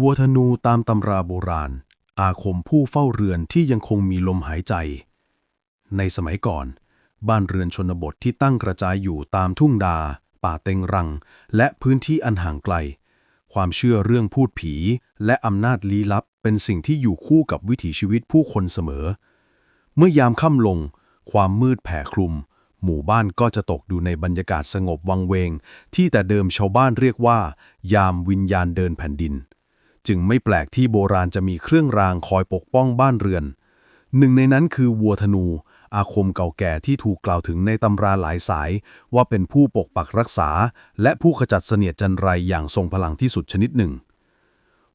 วัวธนูตามตำราโบราณ อาคมผู้เฝ้าเรือนที่ยังคงมีลมหายใจ ในสมัยก่อน บ้านเรือนชนบทที่ตั้งกระจายอยู่ตามทุ่งดา ป่าเต็งรัง และพื้นที่อันห่างไกล ความเชื่อเรื่องพูดผี และอำนาจลี้ลับเป็นสิ่งที่อยู่คู่กับวิถีชีวิตผู้คนเสมอ เมื่อยามค่ำลง ความมืดแผ่คลุม หมู่บ้านก็จะตกอยู่ในบรรยากาศสงบวังเวง ที่แต่เดิมชาวบ้านเรียกว่า ยามวิญญาณเดินแผ่นดิน จึงไม่แปลกที่โบราณจะมีเครื่องรางคอยปกป้องบ้านเรือน หนึ่งในนั้นคือวัวธนู อาคมเก่าแก่ที่ถูกกล่าวถึงในตำราหลายสาย ว่าเป็นผู้ปกปักรักษา และผู้ขจัดเสนียดจันไรอย่างทรงพลังที่สุดชนิดหนึ่ง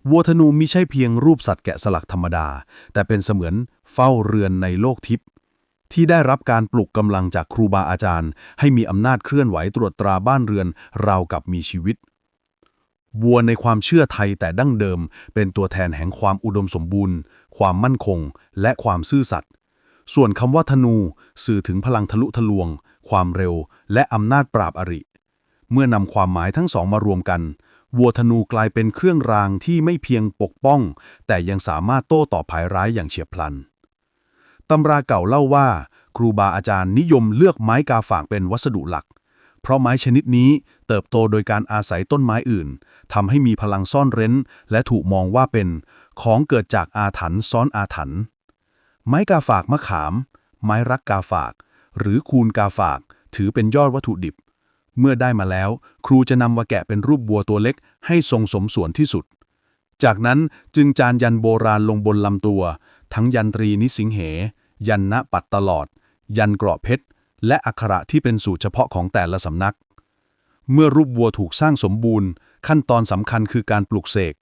วัวธนูมิใช่เพียงรูปสัตว์แกะสลักธรรมดา แต่เป็นเสมือนเฝ้าเรือนในโลกทิพย์ที่ได้รับการปลุกกำลังจากครูบาอาจารย์ ให้มีอำนาจเคลื่อนไหวตรวจตราบ้านเรือนราวกับมีชีวิต วัวในความเชื่อไทยแต่ดั้งเดิม เป็นตัวแทนแห่งความอุดมสมบูรณ์ ความมั่นคง และความซื่อสัตย์ส่วนคำว่าธนู สื่อถึงพลังทะลุทะลวง ความเร็ว และอำนาจปราบอริ เมื่อนำความหมายทั้งสองมารวมกัน วัวธนูกลายเป็นเครื่องรางที่ไม่เพียงปกป้อง แต่ยังสามารถโต้ตอบภัยร้ายอย่างเฉียบพลันตำราเก่าเล่าว่า ครูบาอาจารย์นิยมเลือกไม้กาฝากเป็นวัสดุหลัก เพราะไม้ชนิดนี้เติบโตโดยการอาศัยต้นไม้อื่นทำให้มีพลังซ่อนเร้น และถูกมองว่าเป็น ของเกิดจากอาถรรพ์ซ้อนอาถรรพ์ไม้กาฝากมะขาม ไม้รักกาฝาก หรือคูนกาฝาก ถือเป็นยอดวัตถุดิบ เมื่อได้มาแล้ว ครูจะนำมาแกะเป็นรูปบัวตัวเล็ก ให้ทรงสมส่วนที่สุด จากนั้นจึงจานยันโบราณลงบนลำตัว ทั้งยันตรีนิสิงเห ยันณปัดตลอด ยันเกราะเพชร และอักขระที่เป็นสูตรเฉพาะของแต่ละสำนัก เมื่อรูปวัวถูกสร้างสมบูรณ์ ขั้นตอนสำคัญคือการปลุกเสก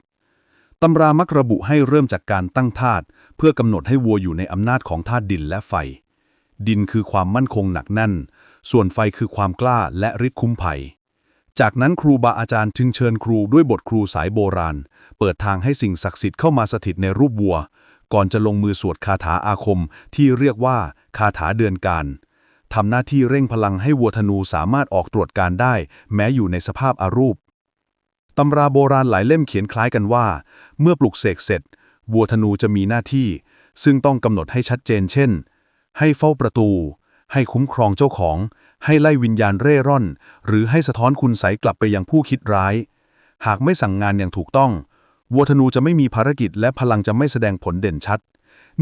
ตำรามักระบุให้เริ่มจากการตั้งธาตุเพื่อกำหนดให้วัวอยู่ในอำนาจของธาตุดินและไฟ ดินคือความมั่นคงหนักแน่น ส่วนไฟคือความกล้าและฤทธิ์คุ้มภัย จากนั้นครูบาอาจารย์จึงเชิญครูด้วยบทครูสายโบราณ เปิดทางให้สิ่งศักดิ์สิทธิ์เข้ามาสถิตในรูปวัว ก่อนจะลงมือสวดคาถาอาคมที่เรียกว่าคาถาเดือนการ ทำหน้าที่เร่งพลังให้วัวธนูสามารถออกตรวจการได้ แม้อยู่ในสภาพอารูปตำราโบราณหลายเล่มเขียนคล้ายกันว่า เมื่อปลุกเสกเสร็จ วัวธนูจะมีหน้าที่ ซึ่งต้องกำหนดให้ชัดเจนเช่น ให้เฝ้าประตู ให้คุ้มครองเจ้าของ ให้ไล่วิญญาณเร่ร่อน หรือให้สะท้อนคุณใสกลับไปยังผู้คิดร้าย หากไม่สั่งงานอย่างถูกต้อง วัวธนูจะไม่มีภารกิจและพลังจะไม่แสดงผลเด่นชัด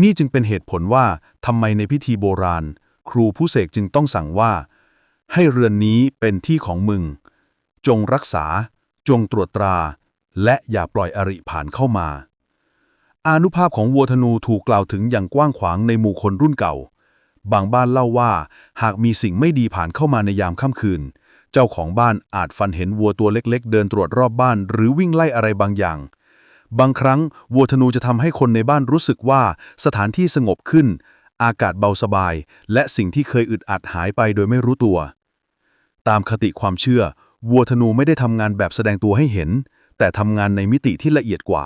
นี่จึงเป็นเหตุผลว่าทำไมในพิธีโบราณ ครูผู้เสกจึงต้องสั่งว่า ให้เรือนนี้เป็นที่ของมึง จงรักษา จงตรวจตรา และอย่าปล่อยอริผ่านเข้ามา อานุภาพของวัวธนูถูกกล่าวถึงอย่างกว้างขวางในหมู่คนรุ่นเก่า บางบ้านเล่าว่า หากมีสิ่งไม่ดีผ่านเข้ามาในยามค่ำคืน เจ้าของบ้านอาจฝันเห็นวัวตัวเล็กๆ เดินตรวจรอบบ้าน หรือวิ่งไล่อะไรบางอย่างบางครั้งวัวธนูจะทำให้คนในบ้านรู้สึกว่าสถานที่สงบขึ้น อากาศเบาสบาย และสิ่งที่เคยอึดอัดหายไปโดยไม่รู้ตัว ตามคติความเชื่อ วัวธนูไม่ได้ทำงานแบบแสดงตัวให้เห็น แต่ทำงานในมิติที่ละเอียดกว่า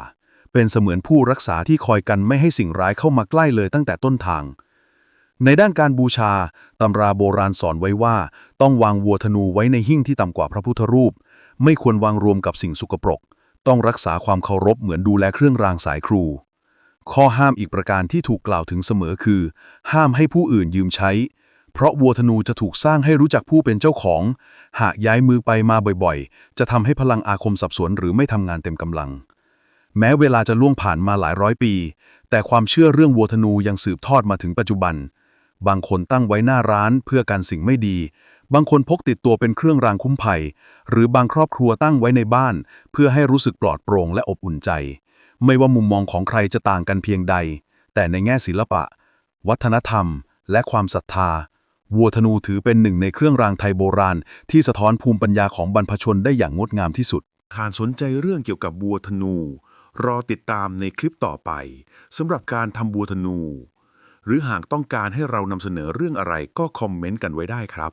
เป็นเสมือนผู้รักษาที่คอยกันไม่ให้สิ่งร้ายเข้ามาใกล้เลยตั้งแต่ต้นทาง ในด้านการบูชา ตำราโบราณสอนไว้ว่า ต้องวางวัวธนูไว้ในหิ้งที่ต่ำกว่าพระพุทธรูป ไม่ควรวางรวมกับสิ่งสุกปรก ต้องรักษาความเคารพเหมือนดูแลเครื่องรางสายครู ข้อห้ามอีกประการที่ถูกกล่าวถึงเสมอคือ ห้ามให้ผู้อื่นยืมใช้ เพราะวัวธนูจะถูกสร้างให้รู้จักผู้เป็นเจ้าของ หากย้ายมือไปมาบ่อยๆ จะทำให้พลังอาคมสับสนหรือไม่ทำงานเต็มกำลัง แม้เวลาจะล่วงผ่านมาหลายร้อยปี แต่ความเชื่อเรื่องวัวธนูยังสืบทอดมาถึงปัจจุบัน บางคนตั้งไว้หน้าร้านเพื่อการสิ่งไม่ดี บางคนพกติดตัวเป็นเครื่องรางคุ้มภัย หรือบางครอบครัวตั้งไว้ในบ้าน เพื่อให้รู้สึกปลอดโปร่งและอบอุ่นใจ ไม่ว่ามุมมองของใครจะต่างกันเพียงใด แต่ในแง่ศิลปะ วัฒนธรรม และความศรัทธา วัวธนูถือเป็นหนึ่งในเครื่องรางไทยโบราณ ที่สะท้อนภูมิปัญญาของบรรพชนได้อย่างงดงามที่สุดหากสนใจเรื่องเกี่ยวกับบัวธนู รอติดตามในคลิปต่อไปสำหรับการทำบัวธนู หรือหากต้องการให้เรานำเสนอเรื่องอะไรก็คอมเมนต์กันไว้ได้ครับ